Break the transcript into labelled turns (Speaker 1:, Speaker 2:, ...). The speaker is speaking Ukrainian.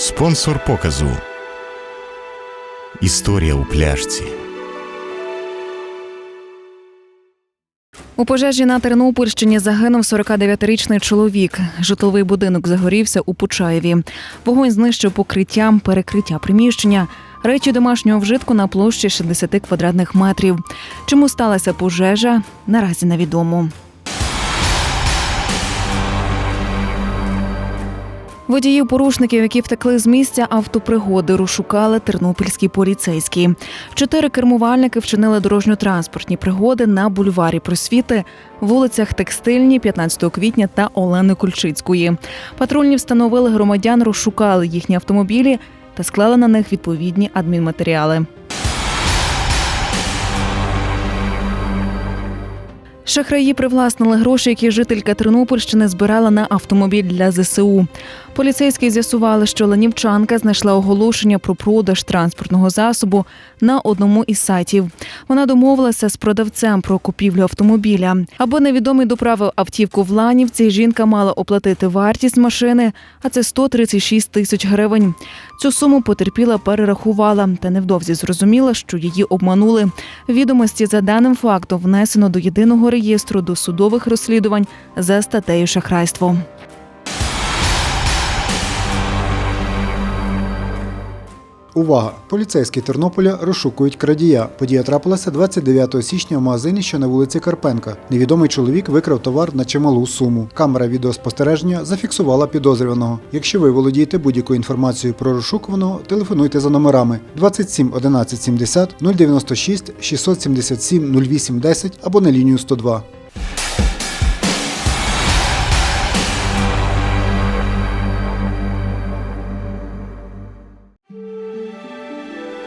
Speaker 1: Спонсор показу. Історія у пляшці.
Speaker 2: У пожежі на Тернопільщині загинув 49-річний чоловік. Житловий будинок загорівся у Почаєві. Вогонь знищив покриття, перекриття приміщення, речі домашнього вжитку на площі 60 квадратних метрів. Чому сталася пожежа, наразі невідомо. Водіїв порушників, які втекли з місця автопригоди, розшукали тернопільські поліцейські. Чотири кермувальники вчинили дорожньо-транспортні пригоди на бульварі Просвіти, вулицях Текстильні, 15 квітня та Олени Кульчицької. Патрульні встановили громадян, розшукали їхні автомобілі та склали на них відповідні адмінматеріали. Шахраї привласнили гроші, які жителька Тернопільщини збирала на автомобіль для ЗСУ. Поліцейські з'ясували, що ленівчанка знайшла оголошення про продаж транспортного засобу на одному із сайтів. Вона домовилася з продавцем про купівлю автомобіля. Аби невідомий доправив автівку в Ланівці, жінка мала оплатити вартість машини, а це 136 тисяч гривень. Цю суму потерпіла перерахувала, та невдовзі зрозуміла, що її обманули. Відомості за даним фактом внесено до єдиного реєстру досудових розслідувань за статтею шахрайство.
Speaker 3: Увага! Поліцейські Тернополя розшукують крадія. Подія трапилася 29 січня в магазині, що на вулиці Карпенка. Невідомий чоловік викрав товар на чималу суму. Камера відеоспостереження зафіксувала підозрюваного. Якщо ви володієте будь-якою інформацією про розшукуваного, телефонуйте за номерами 27 11 70 096 677 08 10 або на лінію 102.